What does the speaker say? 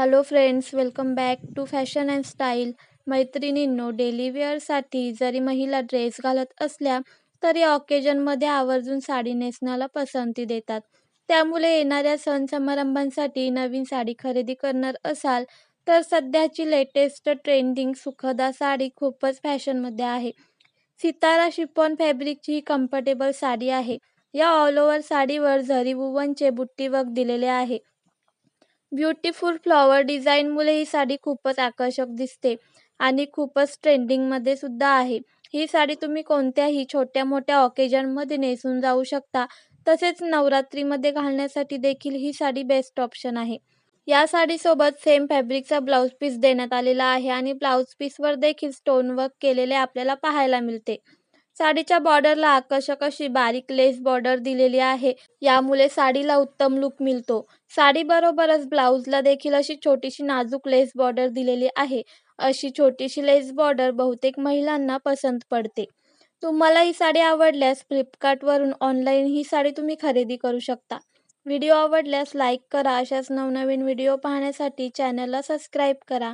Hello friends welcome back to fashion and style मैत्रिणींनो daily वेअरसाठी जरी महिला ड्रेस घालत असल्या तरी ऑकेजनमध्ये आवर्जून साडी नेसण्याला पसंती देतात. त्यामुळे येणाऱ्या सण समारंभांसाठी नवीन साडी खरेदी करणार असाल तर सध्याची लेटेस्ट ट्रेंडिंग सुखदा साडी खूपच फॅशनमध्ये आहे. सितारा शिफॉन फॅब्रिकची ही कम्फर्टेबल साडी आहे. या ऑल ओव्हर साडीवर झरी वुवनचे बुट्टी वर्क दिलेले आहे. ब्युटिफुल फ्लॉवर डिझाईनमुळे ही साडी खूपच आकर्षक दिसते आणि खूपच ट्रेंडिंगमध्ये सुद्धा आहे. ही साडी तुम्ही कोणत्याही छोट्या मोठ्या ऑकेजनमध्ये नेसून जाऊ शकता. तसेच नवरात्रीमध्ये घालण्यासाठी देखील ही साडी बेस्ट ऑप्शन आहे. या साडीसोबत सेम फॅब्रिकचा ब्लाऊज पीस देण्यात आलेला आहे आणि ब्लाऊज पीसवर देखील स्टोन वर्क केलेले आपल्याला पाहायला मिळते. साडीच्या बॉर्डरला आकर्षक अशी बारीक लेस बॉर्डर दिलेली आहे. यामुळे साडीला उत्तम लुक मिळतो. साडी बरोबरच ब्लाऊजला देखील अशी छोटीशी नाजूक लेस बॉर्डर दिलेली आहे. अशी छोटीशी लेस बॉर्डर बहुतेक महिलांना पसंत पडते. तुम्हाला ही साडी आवडल्यास फ्लिपकार्टवरून ऑनलाईन ही साडी तुम्ही खरेदी करू शकता. व्हिडिओ आवडल्यास लाईक करा. अशाच नवनवीन व्हिडिओ पाहण्यासाठी चॅनलला सबस्क्राईब करा.